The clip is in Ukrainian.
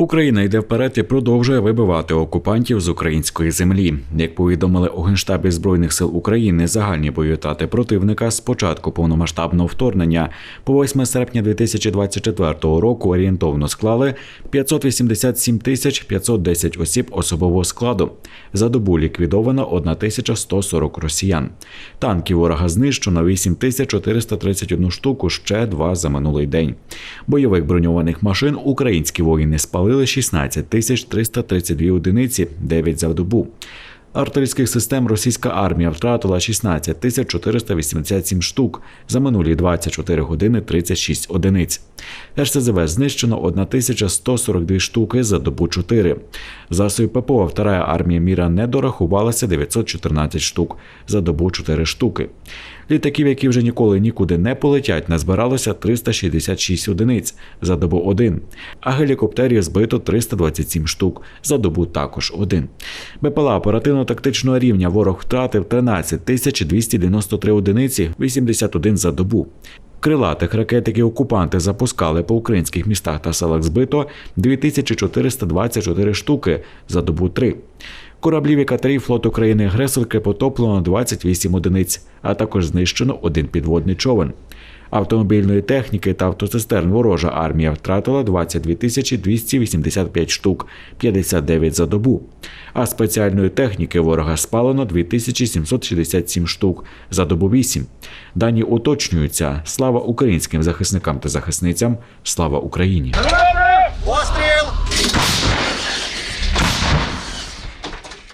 Україна йде вперед і продовжує вибивати окупантів з української землі. Як повідомили у генштабі збройних сил України, загальні бойові втрати противника з початку повномасштабного вторгнення по 8 серпня 2024 року орієнтовно склали 587 тисяч 510 осіб особового складу. За добу ліквідовано 1140 росіян. Танків ворога знищено 8431 штуку, ще два за минулий день. Бойових броньованих машин українські воїни спалили 16 тисяч 332 одиниці, 9 за добу. Артилерійських систем російська армія втратила 16 тисяч 487 штук за минулі 24 години 36 одиниць. РСЗВ знищено 1142 штуки за добу 4. Засобів ППО вторая армія міра не дорахувалася 914 штук за добу 4 штуки. Літаків, які вже ніколи нікуди не полетять, назбиралося 366 одиниць за добу 1, а гелікоптерів збито 327 штук за добу також 1. БПЛА оперативно-тактичного рівня ворог втратив 13 293 одиниці, 81 за добу. Крилатих ракет, які окупанти запускали по українських містах та селах збито 2424 штуки за добу 3. Кораблів і катерів флоту країни агресорки потоплено 28 одиниць, а також знищено один підводний човен. Автомобільної техніки та автоцистерн ворожа армія втратила 22 тисячі 285 штук, 59 за добу. А спеціальної техніки ворога спалено 2767 штук за добу 8. Дані уточнюються. Слава українським захисникам та захисницям. Слава Україні!